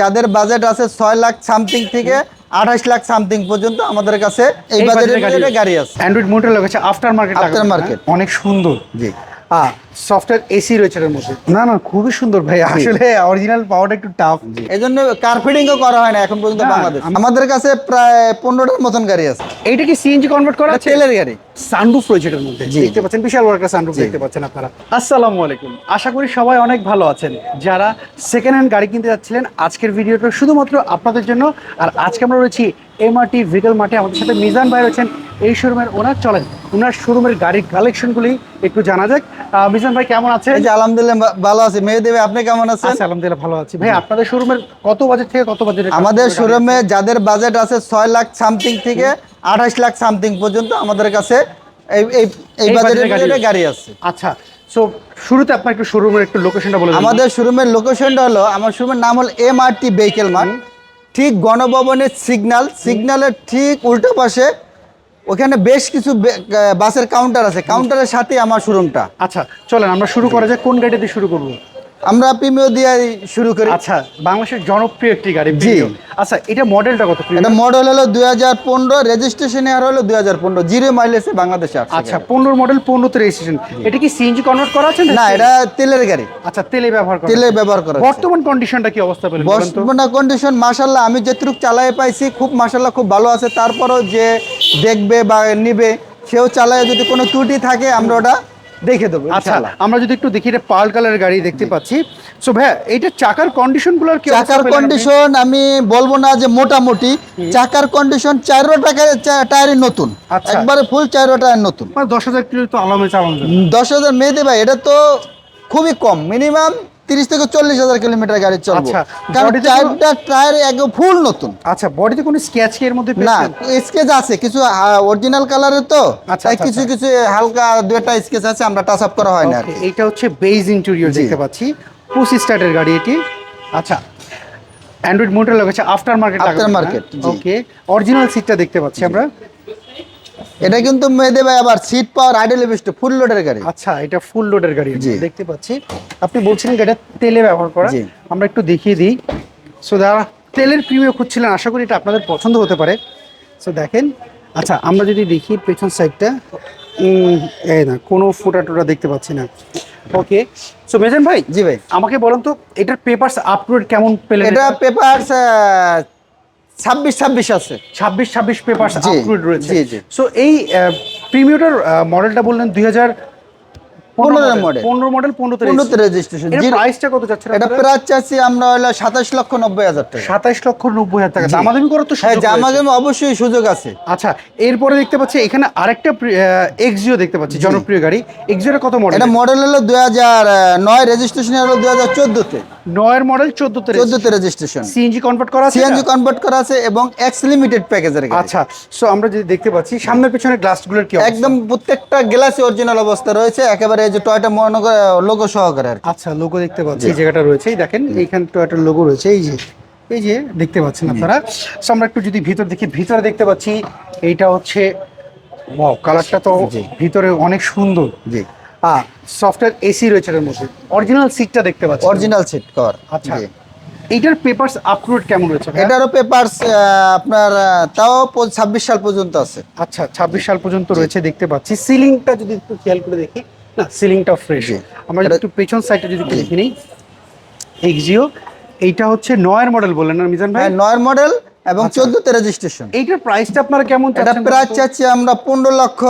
যাদের বাজেট আছে ছয় লাখ সামথিং থেকে আঠাশ লাখ সামথিং পর্যন্ত আমাদের কাছে এই বাজারের বাজেটের গাড়ি আছে। অ্যান্ড্রয়েড মোটর লাগাচ্ছে আফটার মার্কেট আফটার মার্কেট অনেক সুন্দর। জি। হ্যাঁ সফটওয়্যার এসি রয়েছে এর মধ্যে। না না খুবই সুন্দর ভাই। আসলে অরিজিনাল পাওয়াটা একটু টাফ এই জন্য কার্পেটিংও করা হয় না এখন পর্যন্ত বাংলাদেশ। আমাদের কাছে প্রায় পনেরোটার মতন গাড়ি আছে। এইটা কি সিএনজি কনভার্ট করা আছে? তেলের গাড়ি। সানরুফ রয়েছে এটার মধ্যে। দেখতে পাচ্ছেন বিশাল বড় একটা সানরুফ দেখতে পাচ্ছেন আপনারা। আসসালামু আলাইকুম। আশা করি সবাই অনেক ভালো আছেন। যারা সেকেন্ড হ্যান্ড গাড়ি কিনতে যাচ্ছিলেন আজকের ভিডিওটা শুধুমাত্র আপনাদের জন্য। আর আজকে আমরা রয়েছি এমআরটি ভিকেল মাঠে। আমাদের সাথে মিজান ভাই রয়েছেন। এই শোরুমের ওনার। চলেন ওনার শোরুমের গাড়ির কালেকশনগুলি একটু জানা যাক। আহ, ভাই? কেমন আছেন? এই যে আলহামদুলিল্লাহ ভালো আছে। আপনি কেমন আছেন? আচ্ছা আলহামদুলিল্লাহ ভালো আছি। ভাই আপনাদের শোরুমের কত বাজেট থেকে কত বাজেট আমাদের শোরুমে যাদের বাজেট আছে ছয় লাখ সামথিং থেকে আঠাশ লাখ সামথিং পর্যন্ত আমাদের কাছে এই এই এই বাজেটের গাড়ি আছে। আচ্ছা সো শুরুতে আপনার একটু শোরুমের একটু লোকেশনটা বলে আমাদের শোরুমের লোকেশনটা হলো আমার শোরুমের নাম হলো M R T vehicle mart ঠিক গণভবনের সিগন্যাল সিগন্যালের ঠিক উল্টো পাশে ওখানে বেশ কিছু বাসের কাউন্টার আছে। কাউন্টারের সাথে আমার শোরুমটা আচ্ছা চলেন, আমরা শুরু করা যাক। কোন গাড়ি দিয়ে শুরু করব? আমরা প্রিমিও দিয়ে শুরু করি। আচ্ছা বাংলাদেশের জনপ্রিয় একটি গাড়ি জি। আচ্ছা এটা মডেলটা কত এটা মডেল হলো দুই হাজার পনেরো রেজিস্ট্রেশন ইয়ার হলো দুই হাজার পনেরো। জিরো মাইলেজে বাংলাদেশে আচ্ছা পনেরো মডেল পনেরোতে রেজিস্ট্রেশন এটা কি সিএনজি কনভার্ট করা আছে না এটা তেলের গাড়ি। আচ্ছা তেলে ব্যবহার করা তেলে ব্যবহার করা বর্তমান কন্ডিশনটা কি অবস্থা পেলেন বর্তমান কন্ডিশন মাসাল্লাহ আমি যেটুকু চালাই পাইছি খুব মাসাল্লাহ খুব ভালো আছে। তারপরও যে দেখবে বা নিবে সেও চালায়। যদি কোনো ত্রুটি থাকে আমরা ওটা দেখে দেবো আচ্ছা। আমরা যদি একটু দেখি এটা পার্ল কালারের গাড়ি দেখতে পাচ্ছি সো ভাইয়া এটা চাকার কন্ডিশনগুলো কি চাকার কন্ডিশন আমি বলব না যে মোটামুটি চাকার কন্ডিশন চারো টাকা টায়ারই নতুন আচ্ছা। একবারে ফুল চারো টায়ার নতুন মানে দশ হাজার কিলো তো আলামে চালানো। দশ হাজার মেয়ে ভাই এটা তো খুবই কম মিনিমাম তিরিশ থেকে চল্লিশ হাজার কিলোমিটার গাড়ি চলবে। আচ্ছা, কারণ চারটা টায়ার একদম ফুল নতুন। আচ্ছা বডিতে কোনো স্কেচ কি এর মধ্যে না? স্কেচ আছে কিছু অরিজিনাল কালারের তো। আচ্ছা, তাই আচ্ছা, কিছু কিছু হালকা দু একটা স্কেচ আছে আমরা টাচ আপ করা হয় না আর Okay, হচ্ছে বেজ ইন্টেরিয়র দেখতে পাচ্ছি। পুশ স্টার্টের গাড়ি এটি। আচ্ছা অ্যান্ড্রয়েড মোটর লাগাচ্ছে আফটার মার্কেট market, জি। ওকে অরিজিনাল সিটটা দেখতে পাচ্ছি আমরা। এটা কিন্তু মেদে ভাই আবার সিট পাওয়ার আইডল বিষ্ট ফুল লোডের গাড়ি। আচ্ছা এটা ফুল লোডের গাড়ি। দেখতে পাচ্ছি। আপনি বলছিলেন এটা তেলে ব্যবহার করা? আমরা একটু দেখিয়ে দিই। সো যারা তেলের প্রিমিয় খুঁজছিলেন আশা করি এটা আপনাদের পছন্দ হতে পারে। সো দেখেন। আচ্ছা আমরা যদি দেখি পেছন সাইডটা এই না কোনো ফোটা টোটা দেখতে পাচ্ছি না। ওকে সো মেজান ভাই জি ভাই। আমাকে বলুন তো এটার পেপারস আপলোড কেমন পেলেন? এটা পেপার ছাব্বিশ ছাব্বিশ আছে। ছাব্বিশ ছাব্বিশ পেপারস জি, আপলোড রয়েছে। সো এই প্রিমিয়টার মডেলটা বললেন দুই হাজার পনেরোর model। পনেরো মডেল পনেরোতে পনেরোতে রেজিস্ট্রেশন এর প্রাইসটা কত যাচ্ছে? এটা প্রায় চাচ্ছি আমরা হলো সাতাশ লক্ষ নব্বই হাজার টাকা। সাতাইশ লক্ষ নব্বই হাজার টাকা। জি। দামাদামি করার তো হ্যাঁ অবশ্যই সুযোগ আছে। আচ্ছা এরপরে দেখতে পাচ্ছি এখানে আরেকটা এক্সিও দেখতে পাচ্ছি জনপ্রিয় গাড়ি। এক্সিওটা কত মডেল এটা মডেল হলো দুই হাজার নয় রেজিস্ট্রেশন হলো দুই হাজার চোদ্দোতে। নয়ের মডেল চোদ্দতে চোদ্দোতে রেজিস্ট্রেশন সিএনজি কনভার্ট করা আছে সিএনজি কনভার্ট করা আছে এবং এক্স লিমিটেড প্যাকেজের গাড়ি। আচ্ছা সো আমরা যদি দেখতে পাচ্ছি সামনের পেছনে গ্লাসগুলোর কি একদম প্রত্যেকটা গ্লাসে অরিজিনাল অবস্থা রয়েছে একেবারে এই যে টয়টা মনে লোগো সহকারে আর আচ্ছা লোগো দেখতে পাচ্ছি এই জায়গাটা রয়েছে এই দেখেন এইখানে টয়োটার লোগো রয়েছে এই যে এই যে দেখতে পাচ্ছেন আপনারা। So, আমরা একটু যদি ভিতর দেখি ভিতরে দেখতে পাচ্ছি এইটা হচ্ছে ওয়াও কালারটা তো। ভিতরে অনেক সুন্দর। জি। আ সফটওয়্যার এসি রয়েছে এর মধ্যে। অরিজিনাল সিটটা দেখতে পাচ্ছি অরিজিনাল সিট কর আচ্ছা। এইটার পেপারস আপলোড কেমন রয়েছে? এটারও পেপারস আপনার তাও ছাব্বিশ সাল পর্যন্ত আছে। আচ্ছা ছাব্বিশ সাল পর্যন্ত রয়েছে দেখতে পাচ্ছি। সিলিংটা যদি একটু খেয়াল করে দেখি না সিলিংটা ফ্রেশ আমরা একটু পেছন সাইডটা যদি দেখে নিই। এক্সিও এইটা হচ্ছে নয়ের মডেল বললেন না মিজান ভাই? হ্যাঁ নয় মডেল এবং আচ্ছা। চোদ্দোতে রেজিস্ট্রেশন এইটার প্রাইসটা আপনারা কেমন এটা প্রায় চাচ্ছি আমরা পনেরো লক্ষ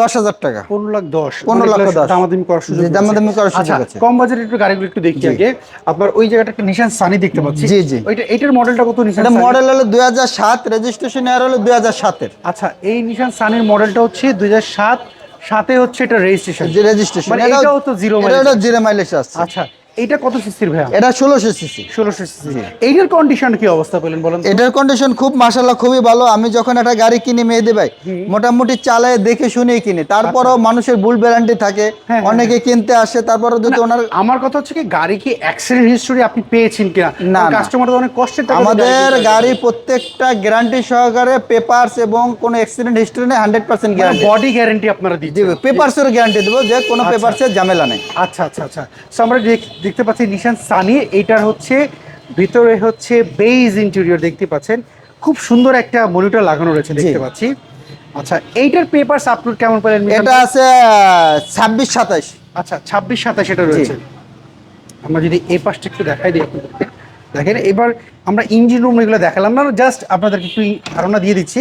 দশ হাজার টাকা। পনেরো লাখ দশ। 15 লাখ দশ। দামাদামি করার সুযোগ দামাদামি করার সুযোগ আচ্ছা, আছে। কম বাজেটের একটু গাড়িগুলো একটু দেখি আগে। আপনার ওই জায়গাটা একটা নিশান সানি দেখতে পাচ্ছি। জি, জি। ওইটা এইটার মডেলটা কত নিশান এটা মডেল হলো দুই হাজার সাত রেজিস্ট্রেশন ইয়ার হলো দুই হাজার সাতের। আচ্ছা এই নিশান সানির মডেলটা হচ্ছে দুই হাজার সাত সাথে হচ্ছে এটা রেজিস্ট্রেশন যে রেজিস্ট্রেশন মানে এটাও তো zero mileage এটা জিরো মাইলেজ আসছে আচ্ছা এইটা কত সিসির এটা ষোলোশো সিসি। ষোলোশো সিসি। এইটার কন্ডিশন কি অবস্থা পেলেন বলেন এটার কন্ডিশন খুব মাসাল্লাহ খুবই ভালো। আমি যখন একটা গাড়ি কিনি ভাই মোটামুটি চালায় দেখে শুনেই কিনি। তারপরও মানুষের ভুল ব্যারান্টি থাকে। আচ্ছা। হ্যাঁ, হ্যাঁ, অনেকে কিনতে আসে তারপরে যদি ওনার আমার কথা হচ্ছে কি গাড়ি কি অ্যাক্সিডেন্ট হিস্টোরি আপনি পেয়েছেন কিনা? না। কাস্টমার অনেক দিয়ে আমাদের গাড়ি প্রত্যেকটা গ্যারান্টি সহকারে পেপারস এবং কোনো অ্যাক্সিডেন্ট হিস্টোরি নেই hundred percent guarantee body guarantee আপনারা দিচ্ছেন। পেপারসের গ্যারান্টি দেবো যে কোনো পেপারসের ঝামেলা নেই। আচ্ছা আচ্ছা আচ্ছা। আমরা দেখতে পাচ্ছি নিশান সানি এটার হচ্ছে ভিতরে হচ্ছে বেজ ইন্টেরিয়র দেখতে পাচ্ছেন। খুব সুন্দর একটা মনিটর লাগানো রয়েছে দেখতে পাচ্ছি। আচ্ছা এইটার পেপারস আপলোড কেমন পেলেন এটা আছে ছাব্বিশ সাতাশ আচ্ছা ছাব্বিশ সাতাশ এটা রয়েছে। আমরা যদি এই পাশটা একটু দেখাই দিই আপনাদেরকে দেখেন এবার আমরা ইঞ্জিন রুম এগুলো দেখালাম না জাস্ট আপনাদেরকে একটু ধারণা দিয়ে দিচ্ছি।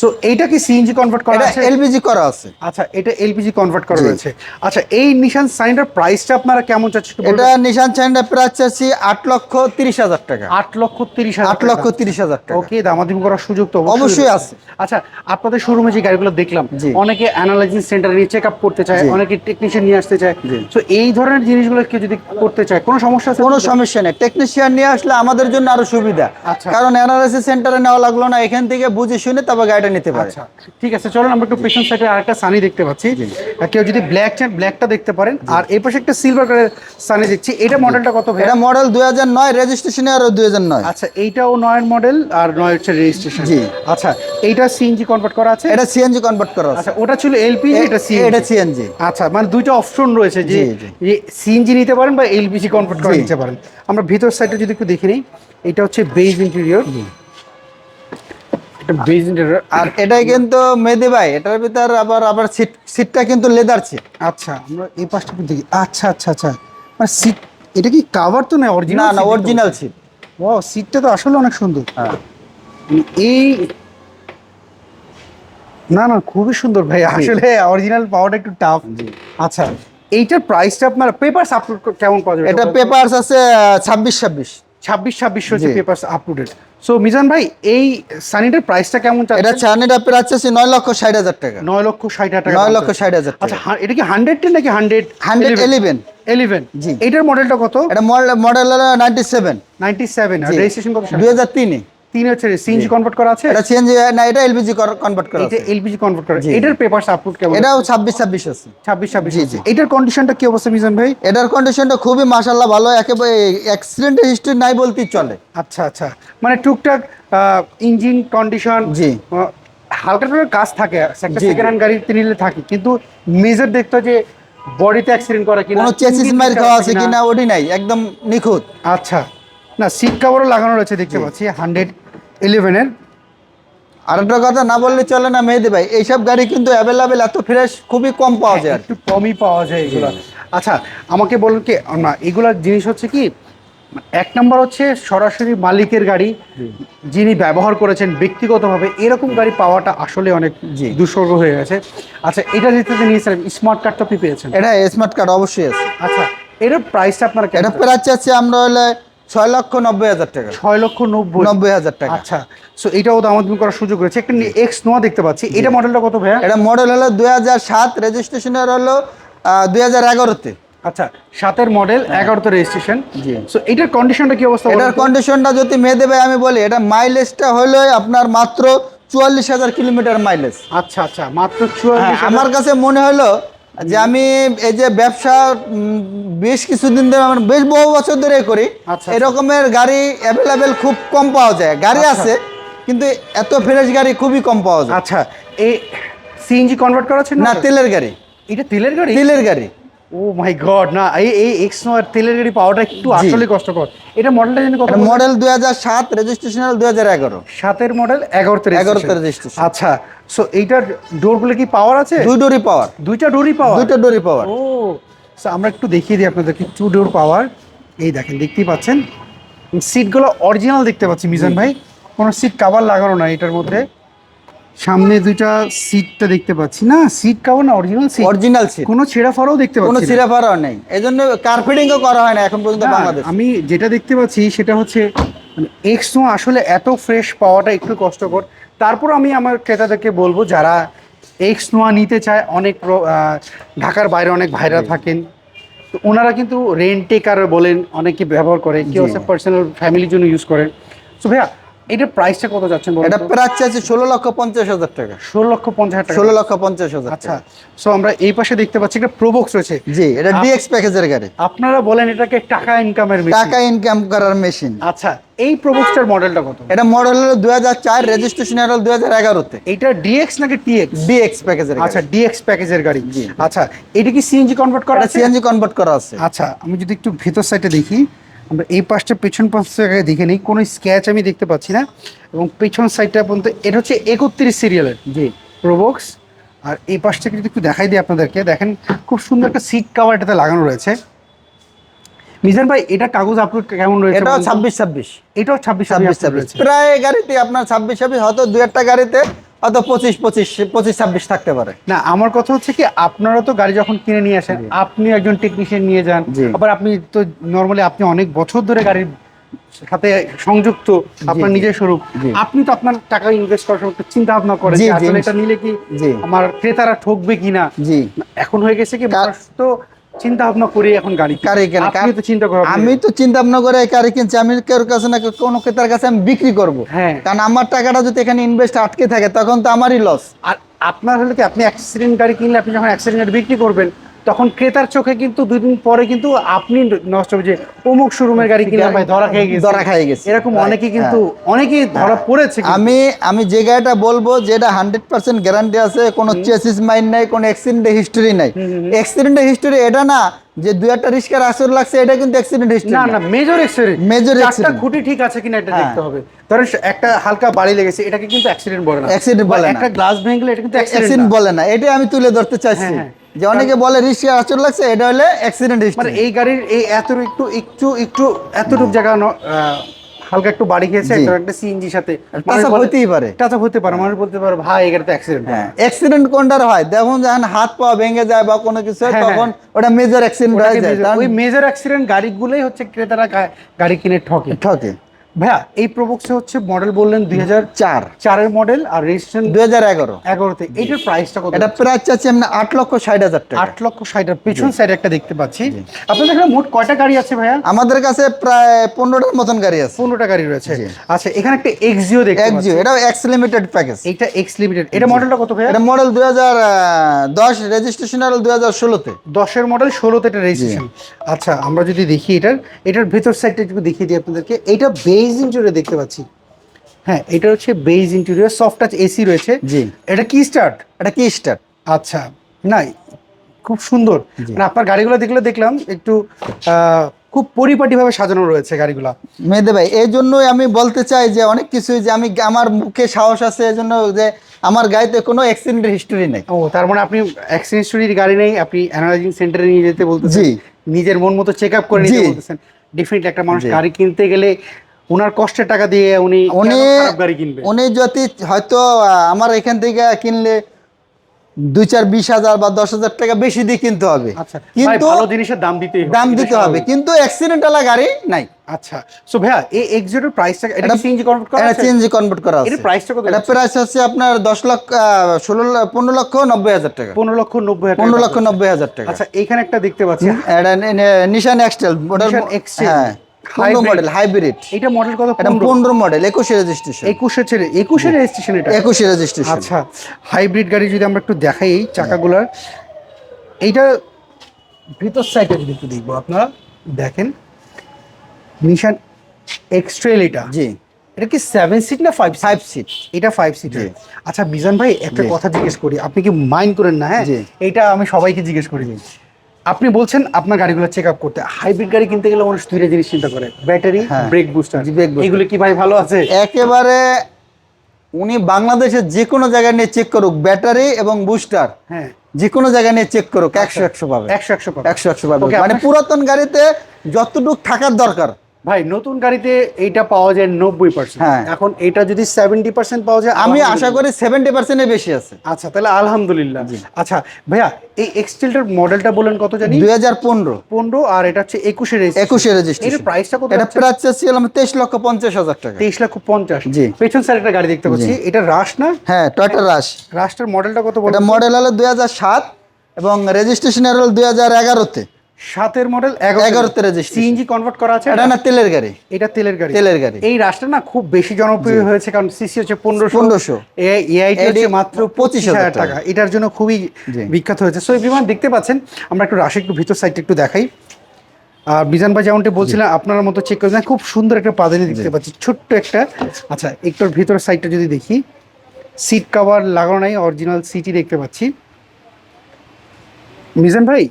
সো এইটা কি সিএনজি কনভার্ট করা আছে? এলপিজি করা আছে। আচ্ছা এটা এলপিজি কনভার্ট করা। রয়েছে আচ্ছা এই নিশান সাইনটার প্রাইসটা আপনারা কেমন চাচ্ছেন একটু এটা নিশান প্রাইস চাচ্ছি আট লক্ষ তিরিশ হাজার টাকা। আট লক্ষ তিরিশ হাজার আট লক্ষ তিরিশ হাজার টাকা। ওকে দামাদামি করার সুযোগ তো অবশ্যই আছে। আচ্ছা আপনাদের শোরুমে যে গাড়িগুলো দেখলাম অনেকে অ্যানালাইজিং সেন্টার নিয়ে চেক আপ করতে চায় অনেকে টেকনিশিয়ান নিয়ে আসতে চায়। তো এই ধরনের জিনিসগুলো কেউ যদি করতে চায় কোনো সমস্যা আছে কোনো সমস্যা নেই। টেকনিশিয়ান নিয়ে আসলে আমাদের জন্য আরও সুবিধা। আচ্ছা। কারণ অ্যানালাইসিস সেন্টারে নেওয়া লাগল না এখান থেকে বুঝে শুনে তারপর গাড়িটা নিতে পারে। আচ্ছা ঠিক আছে চলুন আমরা একটু পেছন সাইডে আরেকটা সানি দেখতে পাচ্ছি। কেউ যদি ব্ল্যাক চান ব্ল্যাকটা দেখতে পারেন আর এই পাশে একটা সিলভার কালারের সানি দেখছি। এটা মডেলটা কত ভাই এটা মডেল দুই হাজার নয় রেজিস্ট্রেশনে আরও দুই হাজার নয়। আচ্ছা এইটাও নয়ের মডেল আর নয় হচ্ছে রেজিস্ট্রেশন জি। আচ্ছা এইটা সিএনজি কনভার্ট করা আছে? এটা সিএনজি কনভার্ট করা আছে। আচ্ছা ওটা ছিল এলপিজি এটা সিএনজি এটা সিএনজি আচ্ছা মানে দুইটা অপশন রয়েছে যে। সিএনজি নিতে পারেন বা এলপিজি কনভার্ট করে নিতে পারেন। আমরা ভিতর সাইডটা যদি একটু দেখে নিই এটা হচ্ছে বেজ ইন্টেরিয়র এটা বেজ ইন্টেরিয়র আর এটাই কিন্তু মেহেদি ভাই এটার ভিতর আবার আবার সিট সিটটা কিন্তু লেদার সিট আচ্ছা আমরা এই পাশটা দেখি। আচ্ছা আচ্ছা আচ্ছা। মানে সিট এটা কি কাভার তো না অরিজিনাল না অরিজিনাল সিট ও সিটটা তো আসলে অনেক সুন্দর। হ্যাঁ। মানে এই না না খুবই সুন্দর ভাই। আসলে অরিজিনাল পাওয়াটা একটু টাফ আচ্ছা এইটার প্রাইসটা আপনার পেপারস আপলোড কেমন পাওয়া যাবে? এটা পেপারস আছে ছাব্বিশ ছাব্বিশ। ছাব্বিশ ছাব্বিশ যে পেপার আপলোডেড সো মিজান ভাই এই সানিটার প্রাইসটা কেমন এটা চাচ্ছেন চানিটা প্রাইস আছে নয় লক্ষ ষাট হাজার টাকা। নয় লক্ষ ষাট হাজার টাকা নয় লক্ষ। ষাট হাজার আচ্ছা এটা কি হান্ড্রেড টেন নাকি হান্ড্রেড হান্ড্রেড এলিভেন এলিভেন জি। এটার মডেলটা কত? এটা মডেল হলো ninety seven ninety seven registration কত দুই হাজার তিনে। তিন হচ্ছে সিএনজি কনভার্ট করা আছে? এটা সিএনজি না এটা এলপিজি কনভার্ট করা এটা আছে। এলপিজি কনভার্ট করা। এটার পেপারস আপলোড কেমন? এটাও ছাব্বিশ ছাব্বিশ আছে। ছাব্বিশ ছাব্বিশ জি, জি। এটার কন্ডিশনটা কি অবস্থা মিজান ভাই? এটার কন্ডিশনটা খুবই মাশাল্লাহ ভালো একেবারে অ্যাক্সিডেন্টের হিস্ট্রি নাই বলতেই চলে। আচ্ছা আচ্ছা। মানে টুকটাক ইঞ্জিন কন্ডিশন জি। হালকা টুকটাক কাজ থাকে। একটা। সেকেন্ড হ্যান্ড গাড়িতে নিলে থাকে। কিন্তু মেজর দেখতে যে বডিতে অ্যাক্সিডেন্ট করা কিনা কোনো চেসিস মাইর খাওয়া আছে কিনা। ওটি নাই একদম নিখুঁত। আচ্ছা। না সিট কাভারও লাগানো রয়েছে দেখতে পাচ্ছি হান্ড্রেড ইলেভেনের আর একটা কথা না বললে চলে না মেহেদি ভাই এইসব গাড়ি কিন্তু অ্যাভেলেবেল এত ফ্রেশ খুবই কম পাওয়া যায় একটু কমই পাওয়া যায় এগুলো। আচ্ছা আমাকে বলুন কি না এগুলার জিনিস হচ্ছে কি এক নম্বর হচ্ছে সরাসরি মালিকের গাড়ি যিনি ব্যবহার করেছেন ব্যক্তিগতভাবে এরকম গাড়ি পাওয়াটা আসলে অনেক। দুঃসর্গ হয়ে গেছে। আচ্ছা এটা যেতে নিয়েছিলেন স্মার্ট কার্ডটা আপনি পেয়েছেন? এটা স্মার্ট কার্ড অবশ্যই আছে। আচ্ছা এটার প্রাইসটা আপনার এটা প্রায় চাচ্ছি আমরা হলে ছয় লক্ষ নব্বই হাজার টাকা। ছয় লক্ষ নব্বই। নব্বই হাজার টাকা। আচ্ছা সো এটাও দামাদামি করার সুযোগ রয়েছে। একটা এক্স নোয়া দেখতে পাচ্ছি। এটা মডেলটা কত ভাইয়া? এটা মডেল হলো দুই হাজার সাত রেজিস্ট্রেশনের হলো দুই হাজার এগারোতে। আচ্ছা সাতের মডেল এগারোতে রেজিস্ট্রেশন হ্যাঁ। জি। সো এটার কন্ডিশনটা কি অবস্থা এটার কন্ডিশনটা যদি মেয়ে ভাই আমি বলি এটা মাইলেজটা হলো আপনার মাত্র চুয়াল্লিশ হাজার কিলোমিটার মাইলেজ আচ্ছা আচ্ছা মাত্র চুয়াল্লিশ হ্যাঁ, আমার কাছে মনে হলো যে আমি এই যে ব্যবসা বেশ কিছুদিন ধরে আমার বেশ বহু বছর ধরে করি। আচ্ছা। এরকমের গাড়ি অ্যাভেলেবেল খুব কম পাওয়া যায়। গাড়ি আচ্ছা। আছে কিন্তু এত ফ্রেশ গাড়ি খুবই কম পাওয়া যায়। আচ্ছা এই সিএনজি কনভার্ট করা আছে না তেলের গাড়ি। এটা তেলের গাড়ি? তেলের গাড়ি। ও মাই গড না এই এই এক্স নোয়ার তেলের গাড়ি পাওয়াটা একটু। আসলে কষ্টকর। এটা মডেলটা জানি কত মডেল দুই হাজার সাত রেজিস্ট্রেশন দুই হাজার এগারো। সাতের মডেল এগারোতে এগারোতে registration। registration। আচ্ছা সো এইটার ডোরগুলো কি পাওয়ার আছে? দুই ডোরি পাওয়ার দুইটা ডোরই পাওয়ার দুইটা ডোরি পাওয়ার ও so আমরা একটু দেখিয়ে দিই আপনাদেরকে টু ডোর পাওয়ার এই দেখেন দেখতেই পাচ্ছেন? সিটগুলো অরিজিনাল দেখতে পাচ্ছি মিজান ভাই। কোনো সিট কাভার লাগানো না এটার মধ্যে। সামনে দুইটা সিটটা দেখতে পাচ্ছি। না সিট কাভার না অরিজিনাল সিট অরিজিনাল সিট কোনো ছেঁড়া ফাড়াও দেখতে পাচ্ছি কোনো না। সিরাফারও নেই। এই জন্য কার্পেটিংও করা হয় না এখন পর্যন্ত বাংলাদেশ। আমি যেটা দেখতে পাচ্ছি সেটা হচ্ছে এক্স নো আসলে এত ফ্রেশ পাওয়াটা একটু কষ্টকর। তারপর আমি আমার ক্রেতাদেরকে বলব যারা এক্স নোয়া নিতে চায় অনেক ঢাকার বাইরে অনেক ভাইরা থাকেন। তো ওনারা কিন্তু রেন্ট টেকার বলেন অনেকে ব্যবহার করে কেউ। পার্সোনাল ফ্যামিলির জন্য ইউজ করেন। তো ভাইয়া এটার প্রাইসটা কত যাচ্ছেন এটা প্রাইস আছে ষোলো লক্ষ পঞ্চাশ হাজার টাকা। ষোলো লক্ষ পঞ্চাশ হাজার ষোলো লক্ষ পঞ্চাশ হাজার আচ্ছা সো আমরা এই পাশে দেখতে পাচ্ছি একটা প্রোবক্স রয়েছে। জি এটা ডিএক্স প্যাকেজের গাড়ি। আপনারা বলেন এটাকে টাকা ইনকামের টাকা ইনকাম করার মেশিন আচ্ছা এই প্রোবক্সটার মডেলটা কত? এটা মডেল হলো দুই হাজার চার রেজিস্ট্রেশন হলো দুই হাজার এগারোতে। এটা ডিএক্স নাকি টিএক্স ডিএক্স প্যাকেজের আচ্ছা ডিএক্স প্যাকেজের গাড়ি। আচ্ছা এটা কি সিএনজি কনভার্ট করা আছে? সিএনজি কনভার্ট করা আছে। আচ্ছা আমি যদি একটু ভেতর সাইডে দেখি। আমরা এই পাশটা পেছন পাশটা দেখে নিই কোনো স্ক্যাচ আমি দেখতে পাচ্ছি না। এবং পেছন সাইডটা পর্যন্ত এটা হচ্ছে একত্রিশ সিরিয়ালের জি প্রোবক্স আর এই পাশটা যদি একটু দেখাই দিই আপনাদেরকে দেখেন খুব সুন্দর একটা সিট কাভার এটাতে লাগানো রয়েছে। মিজান ভাই এটা কাগজ আপলোড কেমন রয়েছে এটাও ছাব্বিশ ছাব্বিশ। এটাও ছাব্বিশ ছাব্বিশ ছাব্বিশ প্রায় গাড়িতে আপনার ছাব্বিশ ছাব্বিশ হয়তো দু একটা গাড়িতে হয়তো পঁচিশ পঁচিশ পঁচিশ ছাব্বিশ থাকতে পারে। না আমার কথা হচ্ছে কি আপনারা তো গাড়ি যখন কিনে নিয়ে আসেন আপনি একজন টেকনিশিয়ান নিয়ে যান আবার আপনি তো নর্মালি আপনি অনেক বছর ধরে গাড়ির সাথে সংযুক্ত আপনার নিজের স্বরূপ আপনি তো আপনার টাকা ইনভেস্ট করার সময় চিন্তা ভাবনা করেন আসলে এটা নিলে কি আমার ক্রেতারা ঠকবে কিনা। এখন হয়ে গেছে কি মানুষ তো চিন্তা ভাবনা করে এখন গাড়ি কিনে। গাড়ি কেনে। আপনি তো চিন্তা করেন আমি তো চিন্তা ভাবনা করে এই গাড়ি কিনছি। আমি কাছে না কোনো ক্রেতার কাছে আমি বিক্রি করব। হ্যাঁ। কারণ আমার টাকাটা যদি এখানে ইনভেস্ট আটকে থাকে তখন তো আমারই লস আর আপনার হলে কি আপনি অ্যাক্সিডেন্ট গাড়ি কিনলে আপনি যখন অ্যাক্সিডেন্ট গাড়ি বিক্রি করবেন তখন ক্রেতার চোখে কিন্তু দুই দিন পরে কিন্তু আপনি নষ্ট হবে যে অমুক শোরুমের গাড়ি কিনলে ভাই ধরা খেয়ে গেছে। ধরা খেয়ে গেছে। এরকম অনেকেই কিন্তু হ্যাঁ। অনেকেই ধরা পড়েছে আমি আমি যে গাড়িটা বলব যেটা হান্ড্রেড পার্সেন্ট গ্যারান্টি আছে কোনো চেসিস মাইন্ড নাই কোনো অ্যাক্সিডেন্টের হিস্টোরি নাই। অ্যাক্সিডেন্টের হিস্টোরি এটা না যে দু একটা রিস্কার আসর লাগছে এটা কিন্তু অ্যাক্সিডেন্ট হিস্টোরি না না। মেজর অ্যাক্সিডেন্ট চারটা accident। খুঁটি ঠিক আছে কিনা এটা হ্যাঁ। দেখতে হবে। ধরেন একটা হালকা বাড়ি লেগেছে এটাকে কিন্তু অ্যাক্সিডেন্ট বলে না। বা বলে না। একটা গ্লাস ভেঙলে এটা কিন্তু অ্যাক্সিডেন্ট অ্যাক্সিডেন্ট বলে না। এটা আমি তুলে ধরতে চাইছি। হ্যাঁ, যে অনেকে বলে রিস্কার আসর লাগছে এটা হলে অ্যাক্সিডেন্ট মানে এই গাড়ির এই এত একটু একটু একটু এতটুকু জায়গা হালকা একটু বাড়ি খেয়েছে একটা সিএনজির সাথে। টাচা হইতেই পারে। টাচা হতে পারে। মানুষ বলতে পারে ভাই এই গাড়িতে অ্যাক্সিডেন্ট হ্যাঁ। অ্যাক্সিডেন্ট কোনটার হয়? দেখুন যখন হাত পা ভেঙে যায় বা কোনো কিছু হয় হ্যাঁ, তখন ওটা মেজর অ্যাক্সিডেন্ট হয়ে যায়। ওই মেজর অ্যাক্সিডেন্ট গাড়িগুলোই হচ্ছে ক্রেতারা গাড়ি কিনে ঠকে। ঠকে। ভাইয়া এই প্রবক্সে হচ্ছে মডেল বললেন দুই হাজার চার। চারের মডেল আর রেজিস্ট্রেশন দুই হাজার এগারো। এগারোতে এইটার প্রাইসটা কত এটা প্রাইস চাচ্ছি আমরা আট লক্ষ ষাট হাজার টাকা। আট লক্ষ ষাট আর পেছন সাইডে একটা দেখতে পাচ্ছি। আপনাদের এখানে মোট কয়টা গাড়ি আছে ভাইয়া? আমাদের কাছে প্রায় পনেরোটার মতন গাড়ি আছে। পনেরোটা গাড়ি রয়েছে। আচ্ছা এখানে একটা এক্সিও দেখতে পাচ্ছি। এক্সিও এটা এক্স লিমিটেড প্যাকেজ এইটা এক্স লিমিটেড এটা মডেলটা কত ভাইয়া? এটা মডেল দুই হাজার দশ রেজিস্ট্রেশন হল দুই হাজার ষোলোতে। দশের মডেল ষোলোতে এটা রেজিস্ট্রেশন আচ্ছা আমরা যদি দেখি এটার এটার ভেতর সাইডটা একটু দেখিয়ে দিই আপনাদেরকে। এটা বেজ ইন্টেরিয়র দেখতে পাচ্ছি। হ্যাঁ এটা হচ্ছে beige interior soft touch AC রয়েছে। জি। এটা কি স্টার্ট? এটা কি স্টার্ট? আচ্ছা না খুব সুন্দর। মানে আপনার গাড়িগুলো দেখলে দেখলাম একটু খুব পরিপাটিভাবে সাজানো রয়েছে গাড়িগুলো। মেয়েদে ভাই এই জন্যই আমি বলতে চাই যে অনেক কিছুই যে আমি আমার মুখে সাহস আছে এই জন্য যে আমার গাড়িতে কোনো অ্যাক্সিডেন্টের হিস্টোরি নেই। ও তার মানে আপনি অ্যাক্সিডেন্ট স্টোরির গাড়ি নেই আপনি অ্যানালাইজিং সেন্টারে নিয়ে যেতে বলতেছেন। নিজের মন মতো চেক আপ করে নিতে বলতেছেন। ডেফিনেটলি একটা মানুষ গাড়ি কিনতে গেলে ওনার কষ্টের টাকা দিয়ে উনি উনি গাড়ি কিনবে? উনি যদি হয়তো আমার এখান থেকে কিনলে দুই চার বিশ হাজার বা দশ হাজার টাকা বেশি দিয়ে কিনতে হবে। আচ্ছা কিন্তু ভালো জিনিসের দাম হবে, দাম দিতে হবে কিন্তু অ্যাক্সিডেন্ট আলা গাড়ি নাই। আচ্ছা সো ভাইয়া এই এক্সিটের প্রাইসটা এটা সিএনজি কনভার্ট করা এটা আছে? সিএনজি কনভার্ট করা আছে। এর প্রাইসটা কত এটা প্রাইস হচ্ছে আপনার দশ লক্ষ আহ, ষোলো ল- পনেরো লক্ষ নব্বই হাজার টাকা। 15 লক্ষ 90 হাজার পনেরো টাকা। লক্ষ নব্বই হাজার টাকা। আচ্ছা এইখানে একটা দেখতে পাচ্ছি। এটা নিশান এক্সটেল ওটার নিশান ম- হ্যাঁ। পনেরো মডেল হাইব্রিড এটা মডেল কত? এটা পনেরো। মডেল একুশে রেজিস্ট্রেশন একুশে ছেড়ে একুশে রেজিস্ট্রেশন এটা? একুশে রেজিস্ট্রেশন আচ্ছা হাইব্রিড গাড়ি যদি আমরা একটু দেখাই এই চাকাগুলার এইটা ভিতর সাইডে যদি একটু দেখব আপনারা দেখেন। নিশান এক্সট্রেল এটা। জি। এটা কি সেভেন সিট না ফাইভ ফাইভ সিট এটা ফাইভ সিট। আচ্ছা বিজান ভাই একটা কথা জিজ্ঞেস করি। আপনি কি মাইন্ড করেন না হ্যাঁ? এটা আমি সবাইকে জিজ্ঞেস করি। আপনি বলছেন আপনার গাড়িগুলো চেক আপ করতে। হাইব্রিড গাড়ি কিনতে গেলে মানুষ দুইটা জিনিস চিন্তা করে। ব্যাটারি। ব্রেক বুস্টার এগুলো কি ভাই ভালো আছে? একেবারে উনি বাংলাদেশের যে কোনো জায়গায় নিয়ে চেক করুক ব্যাটারি এবং বুস্টার হ্যাঁ। যে কোনো জায়গায় নিয়ে চেক করুক একশো একশো পাবে। একশো একশো পাবে। একশো একশো পাবে। মানে পুরাতন গাড়িতে যতটুক থাকার দরকার ভাই নতুন গাড়িতে এইটা পাওয়া যায় নব্বই পার্সেন্ট হ্যাঁ। এখন এটা যদি সেভেন্টি পার্সেন্ট পাওয়া যায় আমি আশা করি সেভেন্টি পার্সেন্টের বেশি আছে। আচ্ছা তাহলে আলহামদুলিল্লাহ। আচ্ছা ভাইয়া এই এক্সটেলটার মডেলটা বলেন কত জানি? দুই হাজার পনেরো। পনেরো আর এটা হচ্ছে একুশে একুশে এর রেজিস্ট্রেশন প্রাইসটা কত এটা প্রাইস চাচ্ছিলাম তেইশ লক্ষ পঞ্চাশ হাজার টাকা। তেইশ লক্ষ পঞ্চাশ। জি। পেছন সাইড একটা গাড়ি দেখতে পাচ্ছি। এটা রাশ না? হ্যাঁ টয়টা রাশ রাশটার মডেলটা কত এটা মডেল হলো দুই হাজার সাত এবং রেজিস্ট্রেশন হলো দুই হাজার এগারোতে। সাতের মডেল এগারোতে registration। সিএনজি কনভার্ট করা আছে এটা না তেলের গাড়ি? এটা তেলের গাড়ি। তেলের গাড়ি। এই রাশটা না খুব বেশি জনপ্রিয় হয়েছে কারণ সিসি হচ্ছে পনেরোশো। 1500 এআই এডি হচ্ছে মাত্র পঁচিশ হাজার টাকা। এটার জন্য খুবই বিখ্যাত হয়েছে। সো এই বিমান দেখতে পাচ্ছেন আমরা একটু রাশি একটু ভিতর সাইডটা একটু দেখাই। আর বিজান ভাই যেমনটি বলছিলেন আপনার মতো চেক করে খুব সুন্দর একটা পাদানি দেখতে পাচ্ছি। ছোট্ট একটা আচ্ছা একটু ভিতর সাইডটা যদি দেখি। সিট কভার লাগানো নাই অরিজিনাল সিটই দেখতে পাচ্ছি। মিজান ভাই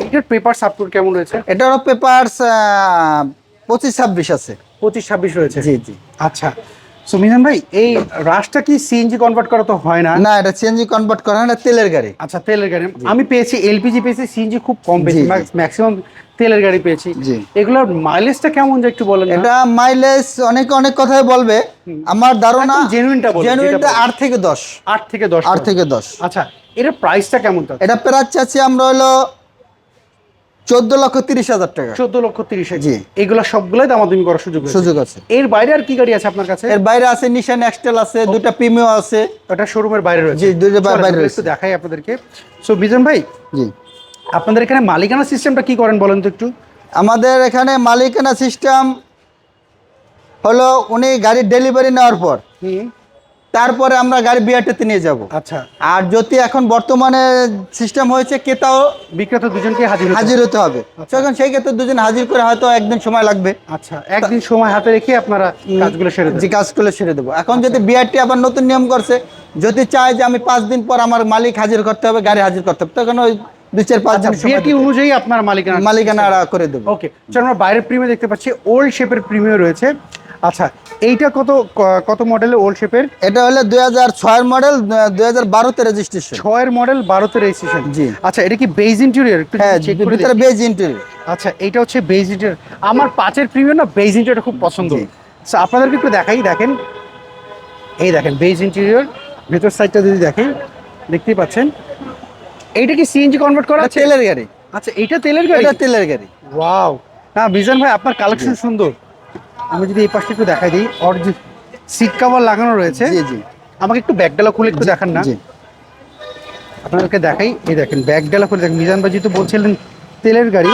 এটার পেপার সাপোর্ট কেমন রয়েছে? এটারও পেপারস পঁচিশ ছাব্বিশ আছে। পঁচিশ ছাব্বিশ রয়েছে? জি জি। আচ্ছা। সো মিজান ভাই এই রাশটা কি সিএনজি কনভার্ট করা তো হয় না? না এটা সিএনজি কনভার্ট করা হয় না তেলের গাড়ি। আচ্ছা তেলের গাড়ি। আমি পেয়েছি এলপিজি পেয়েছি সিএনজি খুব কম পেয়েছি। ম্যাক্সিমাম তেলের গাড়ি পেয়েছি। জি। এগুলোর মাইলেজটা কেমন যে একটু বলেন এটা মাইলেজ অনেক অনেক কথাই বলবে। আমার ধারণা জেনুইনটা যেটা আট থেকে দশ। আট থেকে দশ আট থেকে দশ। আচ্ছা এটার প্রাইসটা কেমন এটা প্রায় চাচ্ছি আমরা হলো চোদ্দ লক্ষ তিরিশ হাজার টাকা। চোদ্দ লক্ষ তিরিশ জি। এগুলো সবগুলোই দামাদামি করার সুযোগ সুযোগ আছে। এর বাইরে আর কি গাড়ি আছে আপনার কাছে? এর বাইরে আছে নিশান এক্সটেল আছে দুটা প্রিমিও আছে। ওটা শোরুমের বাইরে রয়েছে। জি, চলেন, বাইরে রয়েছে। দেখাই আপনাদেরকে। সো বিজন ভাই জি। আপনাদের এখানে মালিকানা সিস্টেমটা কি করেন বলেন তো একটু? আমাদের এখানে মালিকানা সিস্টেম হলো উনি গাড়ির ডেলিভারি নেওয়ার পর। তারপরে আমরা গাড়ি বিআরটিতে নিয়ে যাব। আচ্ছা। আর যদি এখন বর্তমানে সিস্টেম হয়েছে ক্রেতাও বিক্রেতা দুজনকে হাজির হাজির হতে হবে। তখন সেই ক্ষেত্রে দুজন হাজির করে হয়তো একদিন সময় লাগবে। আচ্ছা একদিন সময় হাতে রেখে আপনারা কাজগুলো সেরে যে কাজগুলো সেরে দেবো। এখন যদি বিআরটি আবার নতুন নিয়ম করছে যদি চায় যে আমি পাঁচ দিন পর আমার মালিক হাজির করতে হবে গাড়ি হাজির করতে হবে তখন ওই দুই চার পাঁচ আচ্ছা অনুযায়ী আপনার মালিকানা মালিকানা করে দেবো। ওকে আমরা বাইরের প্রিমিয়ার দেখতে পাচ্ছি ওল্ড শেপের প্রিমিয়ার রয়েছে। আচ্ছা এইটা কত কত মডেলের ওল্ড শেপের এটা হলো দুই হাজার ছয়ের মডেল দুই হাজার বারোতে রেজিস্ট্রেশন ছয়ের মডেল বারোতে রেজিস্ট্রেশন জি। আচ্ছা এটা কি বেজ ইন্টেরিয়র একটু হ্যাঁ ভিতরে বেজ ইন্টেরিয়র আচ্ছা এটা হচ্ছে বেজ ইন্টেরিয়র আমার পাঁচের প্রিমিয়ার না বেজ ইন্টেরিয়র খুব পছন্দ। So, আপনাদেরকে একটু দেখাই দেখেন। এই দেখেন বেজ ইন্টেরিয়র ভেতর সাইডটা যদি দেখেন দেখতেই পাচ্ছেন। এইটা কি সিএনজি কনভার্ট করা আছে? তেলের গাড়ি। আচ্ছা এইটা তেলের গাড়ি? এটা তেলের গাড়ি। ওয়াও না বিজন ভাই আপনার কালেকশন সুন্দর। আমি যদি এই পাশটা একটু দেখাই দিই অরিজি সিট কভার লাগানো রয়েছে জি জি। আমাকে একটু ব্যাগডালা খুলে একটু দেখান না? জি। আপনাদেরকে দেখাই এই দেখেন ব্যাগডালা খুলে দেখেন। মিজান ভাই যেহেতু বলছিলেন তেলের গাড়ি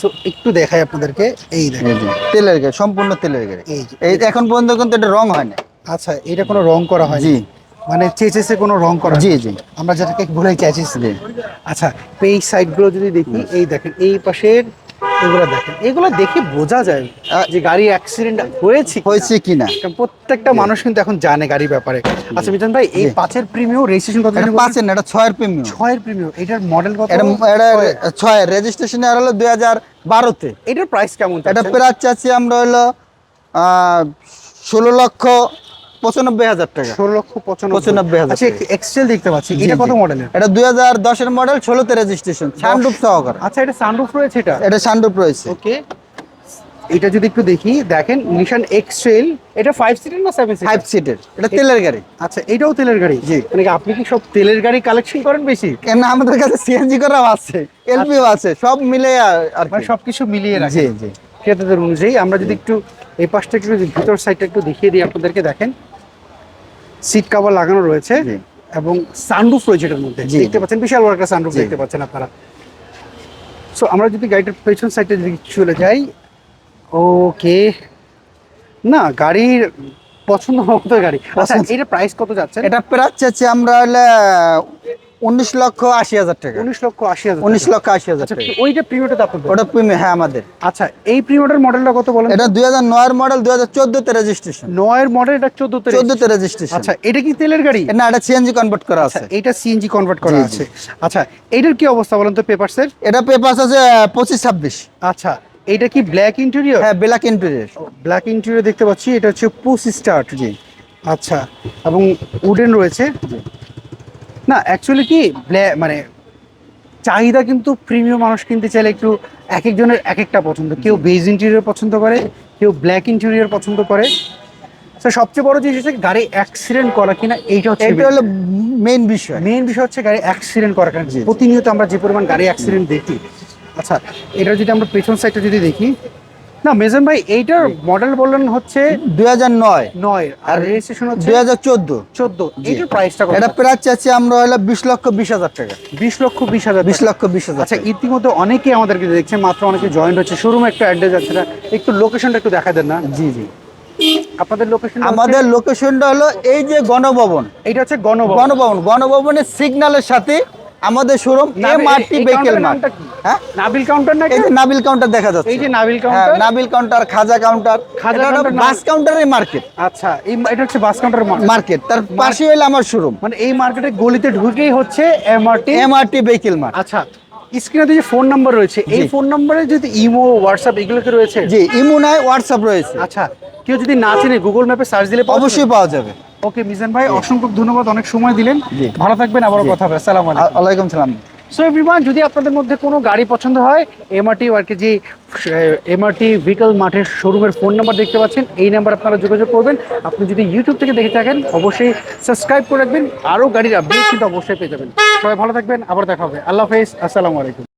সো একটু দেখাই আপনাদেরকে এই দেখেন। তেলের গাড়ি সম্পূর্ণ তেলের গাড়ি। এই এখন পর্যন্ত কিন্তু এটা রং হয় না আচ্ছা এটা কোনো রং করা হয় জি। মানে চেচেসে কোনো রং করা জি। জি। আমরা যেটাকে বলে চেচিস আচ্ছা এই সাইডগুলো যদি দেখি এই দেখেন এই পাশের এগুলো দেখেন। এগুলো দেখে বোঝা যায় যে গাড়ি অ্যাক্সিডেন্ট হয়েছে হয়েছে কিনা। প্রত্যেকটা মানুষ কিন্তু এখন জানে গাড়ির ব্যাপারে। আচ্ছা মিজান ভাই এই পাঁচের প্রিমিয়াম রেজিস্ট্রেশন কত এটা পাঁচের না এটা ছয়ের প্রিমিয়াম ছয়ের প্রিমিয়াম এটার মডেল কত? এটা এটা ছয়ের। রেজিস্ট্রেশন আর হলো দুই হাজার বারোতে। এটার প্রাইস কেমন এটা? প্রায় চাচ্ছি আমরা হলো ষোলো লক্ষ পঁচানব্বই হাজার টাকা। ষোলো লক্ষ পঁচানব্বই। হাজার আচ্ছা। এক্সেল দেখতে পাচ্ছি। এটা কত জি। মডেলের? এটা দুই হাজার দশের মডেল ষোলোতে রেজিস্ট্রেশন সানরুফ সহকারে। আচ্ছা এটা সানরুফ রয়েছে এটা? এটা সানরুফ রয়েছে। ওকে। এটা যদি একটু দেখি দেখেন নিশান এক্সেল এটা ফাইভ সিটার না সেভেন ফাইভ সিটের এটা তেলের গাড়ি। আচ্ছা এটাও তেলের গাড়ি? জি। মানে আপনি কি সব তেলের গাড়ি কালেকশন করেন বেশি? কেন আমাদের কাছে সিএনজি করাও আছে এলপিও আছে সব মিলে আর- মানে। সবকিছু মিলিয়ে রাখেন। জি জি। ক্রেতাদের অনুযায়ী আমরা যদি একটু এই পাশটা একটু ভিতর সাইডটা একটু দেখিয়ে দিই আপনাদেরকে দেখেন। সিট কাভার লাগানো রয়েছে এবং সানরুফ রয়েছে এটার মধ্যে। দেখতে পাচ্ছেন বিশাল বড় একটা সানরুফ দেখতে পাচ্ছেন আপনারা। সো আমরা যদি গাড়িটার পেছন সাইডে যদি চলে যাই ওকে। না গাড়ির পছন্দ মতো গাড়ি। আচ্ছা এটা প্রাইস কত যাচ্ছে এটা প্রাইস চাচ্ছি আমরা হলে উনিশ লক্ষ আশি হাজার টাকা। উনিশ লক্ষ আশি হাজার উনিশ লক্ষ আশি হাজার আচ্ছা টাকা। ওইটা প্রিমিয়ামটা আপনাদের? ওটা প্রিমিয়াম হ্যাঁ আমাদের। আচ্ছা এই প্রিমিয়ামের মডেলটা কত বলেন? এটা দুই হাজার নয়ের মডেল দুই হাজার চোদ্দোতে রেজিস্ট্রেশন নয়ের মডেল এটা চোদ্দতে চোদ্দোতে রেজিস্ট্রেশন আচ্ছা এটা কি তেলের গাড়ি? না এটা সিএনজি কনভার্ট করা আচ্ছা আছে। এটা সিএনজি কনভার্ট করা। আছে। আচ্ছা এটার কি অবস্থা বলেন তো পেপারসের এটা পেপার আছে পঁচিশ ছাব্বিশ। আচ্ছা এটা কি ব্ল্যাক ইন্টেরিয়র হ্যাঁ ব্ল্যাক ইন্টেরিয়র ব্ল্যাক ইন্টেরিয়র দেখতে পাচ্ছি এটা হচ্ছে পুস স্টার্ট জি। আচ্ছা এবং উডেন রয়েছে না অ্যাকচুয়ালি কি মানে চাহিদা কিন্তু প্রিমিয়াম মানুষ কিনতে চাইলে একটু এক একজনের এক একটা পছন্দ। কেউ বেজ ইন্টেরিয়র পছন্দ করে কেউ ব্ল্যাক ইন্টেরিয়র পছন্দ করে। তো সবচেয়ে বড় জিনিস হচ্ছে গাড়ি অ্যাক্সিডেন্ট করা কিনা এইটা হচ্ছে এটা হলো মেইন বিষয়। মেইন বিষয় হচ্ছে গাড়ি অ্যাক্সিডেন্ট করা কারণে। প্রতিনিয়ত আমরা যে পরিমাণ গাড়ি অ্যাক্সিডেন্ট দেখি আচ্ছা এটা যদি আমরা পেছন সাইডটা যদি দেখি না মেজন ভাই এইটার মডেল বললেন হচ্ছে দুই হাজার নয়। নয় আর রেজিস্ট্রেশন হচ্ছে দুই হাজার চোদ্দ। চোদ্দ। এইটার প্রাইসটা কত? এটা প্রায় চাচ্ছি আমরা হলো বিশ লক্ষ বিশ হাজার টাকা। বিশ লক্ষ বিশ হাজার বিশ টাকা। লক্ষ বিশ হাজার আচ্ছা ইতিমধ্যে অনেকেই আমাদেরকে দেখছেন মাত্র অনেকে জয়েন্ট হচ্ছে। শোরুমে একটা অ্যাড্রেস আছে না? একটু লোকেশনটা একটু দেখা দেন না? জি জি। আপনাদের লোকেশন আমাদের লোকেশনটা হলো এই যে গণভবন। এটা হচ্ছে গণভবন। গণভবন গণভবনের সিগন্যালের সাথে আমাদের showroom Nabil- M R T এই ভেহিকেল কাউন্টারের মার্ট। হ্যাঁ? নাবিল কাউন্টার না এই যে নাবিল কাউন্টার দেখা যাচ্ছে। এই যে নাবিল হ্যাঁ counter Nabil counter Khaja counter Khaja counter bus কাউন্টারের মার্কেট আচ্ছা এই এটা হচ্ছে বাস কাউন্টার মার্কেট তার পাশে হলো আমার শোরুম মানে এই মার্কেটের গলিতে ঢুকেই হচ্ছে MRT M R T vehicle mart আচ্ছা স্ক্রিনে যে ফোন নাম্বার রয়েছে এই ফোন নাম্বারে যদি ইমো হোয়াটসঅ্যাপ এগুলো কি রয়েছে? জি ইমো নাই হোয়াটসঅ্যাপ রয়েছে। আচ্ছা কেউ যদি না চেনে গুগল ম্যাপে সার্চ দিলে অবশ্যই পাওয়া যাবে। ওকে মিজান ভাই অসংখ্য ধন্যবাদ অনেক সময় দিলেন। ভালো থাকবেন আবারও কথা হবে আসসালামু আলাইকুম। সালাম। সো এভরিওয়ান যদি আপনাদের মধ্যে কোনো গাড়ি পছন্দ হয় এমআরটি আর কি যে এমআরটি ভেহিকল মাঠের শোরুমের ফোন নাম্বার দেখতে পাচ্ছেন এই নাম্বার আপনারা যোগাযোগ করবেন। আপনি যদি ইউটিউব থেকে দেখে থাকেন অবশ্যই সাবস্ক্রাইব করে রাখবেন আরও গাড়ির আপডেট কিন্তু অবশ্যই পেয়ে যাবেন। সবাই ভালো থাকবেন আবার দেখা হবে। আল্লাহ হাফেজ আসসালামু আলাইকুম।